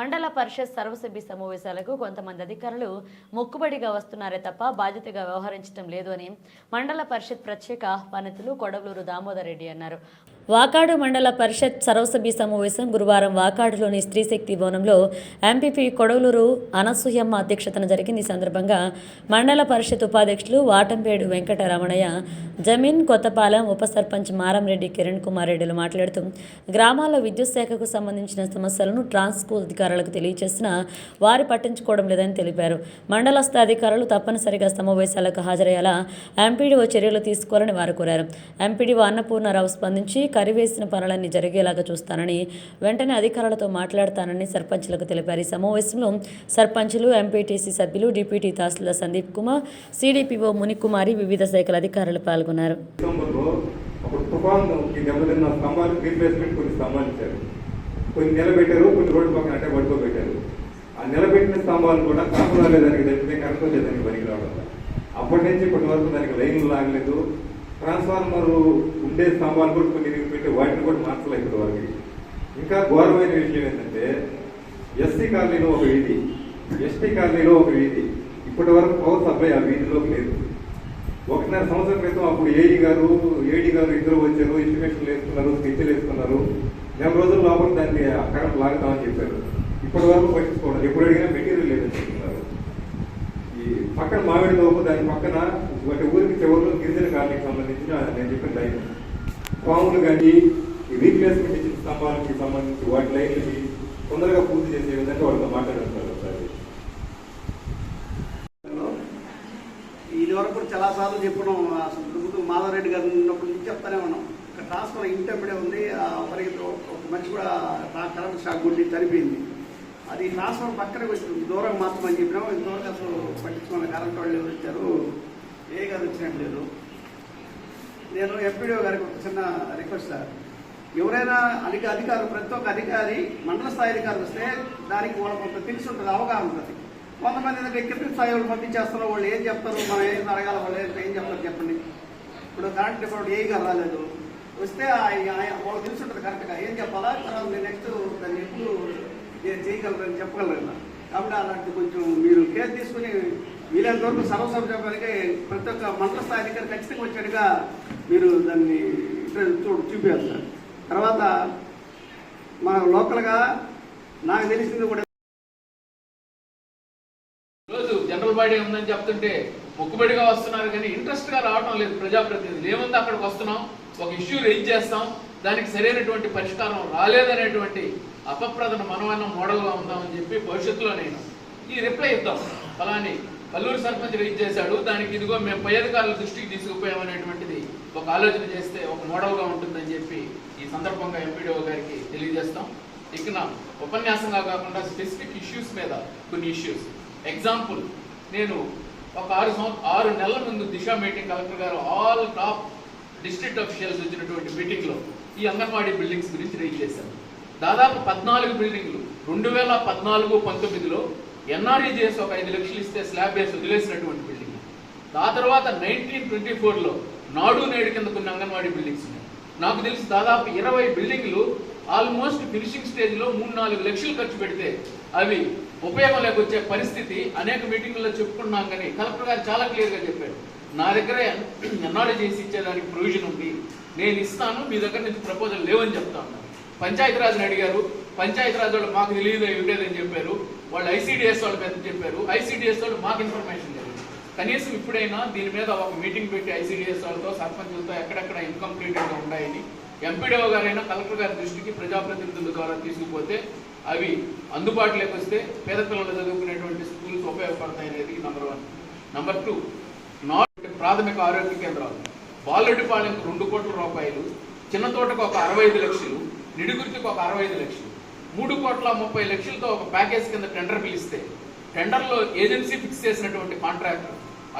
మండల పరిషత్ సర్వసభ్య సమావేశాలకు కొంతమంది అధికారులు మొక్కుబడిగా వస్తున్నారే తప్ప బాధ్యతగా వ్యవహరించడం లేదు అని మండల పరిషత్ ప్రత్యేక ఆహ్వానితులు కొడవలూరు దామోదర్ రెడ్డి అన్నారు. వాకాడు మండల పరిషత్ సర్వసభ్య సమావేశం గురువారం వాకాడులోని స్త్రీశక్తి భవనంలో ఎంపీపీ కొడవలూరు అనసూయమ్మ అధ్యక్షతన జరిగింది. ఈ సందర్భంగా మండల పరిషత్ ఉపాధ్యక్షులు వాటంపేడు వెంకటరమణయ్య జమీన్ కొత్తపాలెం ఉప సర్పంచ్ మారంరెడ్డి కిరణ్ కుమార్ రెడ్డిలు మాట్లాడుతూ గ్రామాల్లో విద్యుత్ శాఖకు సంబంధించిన సమస్యలను ట్రాన్స్కో అధికారులకు తెలియజేసినా వారు పట్టించుకోవడం లేదని తెలిపారు. మండలస్థ అధికారులు తప్పనిసరిగా సమావేశాలకు హాజరయ్యేలా ఎంపీడీఓ చర్యలు తీసుకోవాలని వారు కోరారు. ఎంపీడీఓ అన్నపూర్ణారావు స్పందించి కరివేసిన పనులన్నీ జరిగేలాగా చూస్తానని వెంటనే అధికారులతో మాట్లాడతానని సర్పంచ్లకు తెలిపారు. ఈ సమావేశంలో సర్పంచ్లు ఎంపీటీసీ సభ్యులు డిప్యూటీ తహసీల్దార్ సందీప్ కుమార్ సిడిపిఓ మునికుమారి వివిధ శాఖల అధికారులు పాల్గొన్నారు. కొన్ని నిలబెట్టారు కొన్ని రోడ్డు పక్కన అంటే పడుకోబెట్టారు ఆ నిలబెట్టిన స్తంభాలు కూడా కాకుండా దానికి తప్పితే కరెంట్ వచ్చేదానికి పనికి రావడం. అప్పటి నుంచి ఇప్పటి వరకు దానికి లైన్లు లాగలేదు. ట్రాన్స్ఫార్మర్ ఉండే స్తంభాలు కూడా కొన్ని కాబట్టి వాటిని కూడా మార్చలేదు ఇప్పటి వారికి. ఇంకా ఘోరమైన విషయం ఏంటంటే ఎస్సీ కాలనీలో ఒక వీధి. ఎస్టీ కాలనీలో ఒక వీధి. ఇప్పటి వరకు పవర్ సప్లై ఆ వీధిలోకి లేదు. ఒకటిన్నర సంవత్సరం క్రితం అప్పుడు ఏఈ గారు ఏడీ గారు ఇద్దరు వచ్చారు ఎస్టిమేషన్లు వేసుకున్నారు స్కెచ్లు వేసుకున్నారు నెల రోజుల లోపల దాన్ని కరెంట్ లాగుతామని చెప్పారు. ఇప్పటి వరకు పట్టించుకోవడం ఎప్పుడు అడిగినా మెటీరియల్ లేదని చెప్తున్నారు ఈ పక్కన మామిడి తోపు దాని పక్కన ఒకటి ఊరికి చివరిలో గిరిజన కాలనీకి సంబంధించిన నేను చెప్పిన లైన్ పాములు కానీ ఈ రీప్లేస్మెంట్ ఇచ్చిన స్తంభాలకి సంబంధించి వాటి లైన్లకి తొందరగా పూర్తి చేసే విధంగా వాళ్ళతో మాట్లాడుతున్నారు ఒకసారి. ఇదివరకు చాలా సార్లు చెప్పడం అసలు ముందు మాధవరెడ్డి గారు ఉన్నప్పటి నుంచి చెప్తానే ఉన్నాం. ఇక్కడ ట్రాన్స్ఫర్ ఇంటర్మీడియట్ ఉంది ఆ ఒక మనిషి కూడా కరెంట్ షాక్ కొట్టి చనిపోయింది. అది ట్రాన్స్ఫర్ పక్కనే కొంచెం దూరం మార్చమని చెప్పినాం. ఇంతవరకు అసలు పట్టించుకున్న కరెంట్ వాళ్ళు ఎవరు వచ్చారు ఏ గారు వచ్చినట్లేదు నేను ఎంపీడీఓ గారికి ఒక చిన్న రిక్వెస్ట్ సార్. ఎవరైనా అధిక అధికారులు ప్రతి ఒక్క అధికారి మండల స్థాయి అధికారులు వస్తే దానికి వాళ్ళకి కొంత తెలిసి ఉంటుంది అవగాహన ఉంటుంది. కొంతమంది ఏంటంటే కింద స్థాయి వాళ్ళు పంపించేస్తారో వాళ్ళు ఏం చెప్తారు మనం ఏం అడగాల వాళ్ళు ఏం ఏం చెప్తారు చెప్పండి. ఇప్పుడు కరెంట్ డిపార్ట్మెంట్ ఏ గారు రాలేదు. వస్తే ఆయన- తెలిసి ఉంటుంది కరెక్ట్గా ఏం చెప్పాలా? తర్వాత నేను నెక్స్ట్ దాన్ని ఎప్పుడు నేను చేయగలరని చెప్పగలరు కాబట్టి అలాంటి కొంచెం మీరు కేర్ తీసుకుని వీలైనంత వరకు సర్వసభ్యానికి ప్రతి ఒక్క మండల స్థాయి అధికారి ఖచ్చితంగా వచ్చేట్టుగా మీరు దాన్ని చూడు చూపించాలి సార్. తర్వాత మన లోకల్గా నాకు తెలిసింది కూడా రోజు జనరల్ బాడీ ఉందని చెప్తుంటే మొక్కుబడిగా వస్తున్నారు కానీ ఇంట్రెస్ట్గా రావడం లేదు ప్రజాప్రతినిధులు. ఏముంది అక్కడికి వస్తున్నాం? ఒక ఇష్యూ రేజ్ చేస్తాం. దానికి సరైనటువంటి పరిష్కారం రాలేదనేటువంటి అపప్రదన మనవన్న మోడల్గా ఉందామని చెప్పి భవిష్యత్తులో నేను ఈ రిప్లై ఇద్దాం. ఫలాని పల్లూరు సర్పంచ్ రీచ్ చేశాడు దానికి ఇదిగో మేము పై అధికారుల దృష్టికి తీసుకుపోయామనేటువంటిది ఒక ఆలోచన చేస్తే ఒక మోడల్గా ఉంటుందని చెప్పి ఈ సందర్భంగా ఎంపీడీఓ గారికి తెలియజేస్తాం. ఇక ఉపన్యాసంగా కాకుండా స్పెసిఫిక్ ఇష్యూస్ మీద కొన్ని ఇష్యూస్ ఎగ్జాంపుల్ నేను ఒక ఆరు సంవత్సరం ఆరు నెలల ముందు దిశ మీటింగ్ కలెక్టర్ గారు ఆల్ టాప్ డిస్ట్రిక్ట్ అఫీషియల్స్ వచ్చినటువంటి మీటింగ్లో ఈ అంగన్వాడీ బిల్డింగ్స్ గురించి రీచ్ చేశాను దాదాపు పద్నాలుగు బిల్డింగ్లు రెండు వేల పద్నాలుగు పంతొమ్మిదిలో ఎన్ఆర్ఈజేఎస్ ఒక ఐదు లక్షలు ఇస్తే స్లాబ్ వేసి వదిలేసినటువంటి బిల్డింగ్ ఆ తర్వాత నైన్టీన్ ట్వంటీ ఫోర్లో నాడు నేడు కింద కొన్ని అంగన్వాడీ బిల్డింగ్స్ ఉన్నాయి. నాకు తెలిసి దాదాపు ఇరవై బిల్డింగ్లు ఆల్మోస్ట్ ఫినిషింగ్ స్టేజ్లో మూడు నాలుగు లక్షలు ఖర్చు పెడితే అవి ఉపయోగం లేకొచ్చే పరిస్థితి అనేక మీటింగుల్లో చెప్పుకున్నాం కానీ కలెక్టర్ గారు చాలా క్లియర్గా చెప్పాడు నా దగ్గర ఎన్నాడు చేసి ఇచ్చేదానికి ప్రొవిజన్ ఉంది. నేను ఇస్తాను మీ దగ్గర నుంచి ప్రపోజల్ లేవని చెప్తా ఉన్నాను పంచాయతీరాజ్ని అడిగారు పంచాయతీరాజ్ వాళ్ళు మాకు తెలియదు ఉండేదని చెప్పారు. వాళ్ళు ఐసీడీఎస్ వాళ్ళు పెద్ద చెప్పారు ఐసీడీఎస్ వాళ్ళు మాకు ఇన్ఫర్మేషన్ లేదు కనీసం ఇప్పుడైనా దీని మీద ఒక మీటింగ్ పెట్టి ఐసీడిఎస్ వాళ్ళతో సర్పంచులతో ఎక్కడెక్కడ ఇన్కంప్లీటెడ్గా ఉన్నాయని ఎంపీడీఓ గారైనా కలెక్టర్ గారి దృష్టికి ప్రజాప్రతినిధుల ద్వారా తీసుకుపోతే అవి అందుబాటులోకి వస్తే పేద పిల్లలు చదువుకునేటువంటి స్కూల్స్ ఉపయోగపడతాయి అనేది number one number two not ప్రాథమిక ఆరోగ్య కేంద్రాలు. బాలరెడ్డిపాలెంకు రెండు కోట్ల రూపాయలు చిన్న తోటకు ఒక అరవై ఐదు లక్షలు నిడుగురికి ఒక అరవై ఐదు లక్షలు. మూడు కోట్ల ముప్పై లక్షలతో ఒక ప్యాకేజ్ కింద టెండర్ పిలిస్తే టెండర్లో ఏజెన్సీ ఫిక్స్ చేసినటువంటి కాంట్రాక్ట్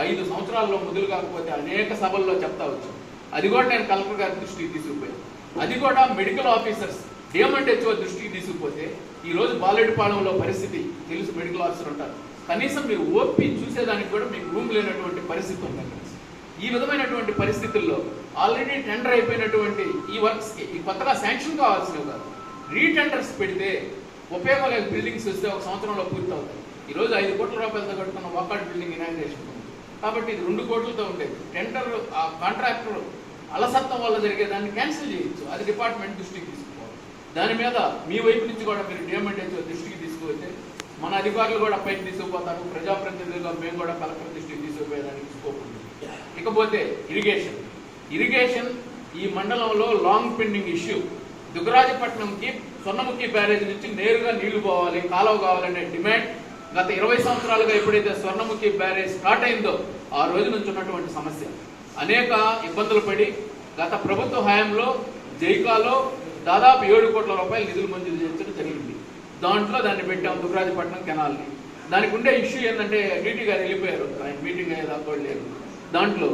ఐదు సంవత్సరాల్లో మొదలు కాకపోతే అనేక సభల్లో చెప్తా వచ్చాం. అది కూడా నేను కలెక్టర్ గారి దృష్టికి తీసుకుపోయాను. అది కూడా మెడికల్ ఆఫీసర్స్ డిఎంఎండ్ హెచ్ఓ దృష్టికి తీసుకుపోతే ఈరోజు బాలెడ్పాలెంలో పరిస్థితి తెలుసు మెడికల్ ఆఫీసర్ ఉంటారు. కనీసం మీరు ఓపి చూసేదానికి కూడా మీకు రూమ్ లేనటువంటి పరిస్థితి ఉంది అక్కడ. ఈ విధమైనటువంటి పరిస్థితుల్లో ఆల్రెడీ టెండర్ అయిపోయినటువంటి ఈ వర్క్స్కి ఈ కొత్తగా శాంక్షన్ కావాల్సినవి కాదు. రీటెండర్స్ పెడితే ఉపయోగం బిల్డింగ్స్ వస్తే ఒక సంవత్సరంలో పూర్తి అవుతాయి ఈ రోజు ఐదు కోట్ల రూపాయలతో కట్టుకున్న వాకాడ్ బిల్డింగ్ ఇనాగ్రేషన్ కాబట్టి ఇది రెండు కోట్లతో ఉండేది. టెండర్ ఆ కాంట్రాక్టర్ అలసత్వం వల్ల జరిగేదాన్ని క్యాన్సిల్ చేయొచ్చు. అది డిపార్ట్మెంట్ దృష్టికి తీసుకోవాలి దాని మీద మీ వైపు నుంచి కూడా మీరు డిఎంఎండ్ దృష్టికి తీసుకువస్తే మన అధికారులు కూడా పైకి తీసుకుపోతారు. ప్రజాప్రతినిధులుగా మేము కూడా కలెక్టర్ దృష్టికి తీసుకుపోయేదానికి స్కోప్ ఉంది. ఇకపోతే ఇరిగేషన్ ఇరిగేషన్ ఈ మండలంలో లాంగ్ పెండింగ్ ఇష్యూ దుగ్గరాజపట్నంకి సొన్నముఖి బ్యారేజ్ నుంచి నేరుగా నీళ్ళు పోవాలి కాలువ కావాలనే డిమాండ్ గత ఇరవై సంవత్సరాలుగా ఎప్పుడైతే స్వర్ణముఖి బ్యారేజ్ స్టార్ట్ అయిందో ఆ రోజు నుంచి ఉన్నటువంటి సమస్య. అనేక ఇబ్బందులు పడి గత ప్రభుత్వ హయాంలో జైకాలో దాదాపు ఏడు కోట్ల రూపాయలు నిధులు మంజూరు చేయించడం జరిగింది. దాంట్లో దాన్ని పెట్టాం దుగ్గరాజపట్నం కెనాల్ని. దానికి ఉండే ఇష్యూ ఏంటంటే డీటీ గారు వెళ్ళిపోయారు. ఆయన మీటింగ్ అయ్యేదాకా కూడా లేరు దాంట్లో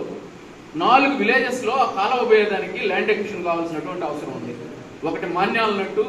నాలుగు విలేజెస్లో ఆ కాలువ పోయేదానికి ల్యాండ్ ఎక్విషన్ కావాల్సినటువంటి అవసరం ఉంది. ఒకటి మాన్యాలనట్టు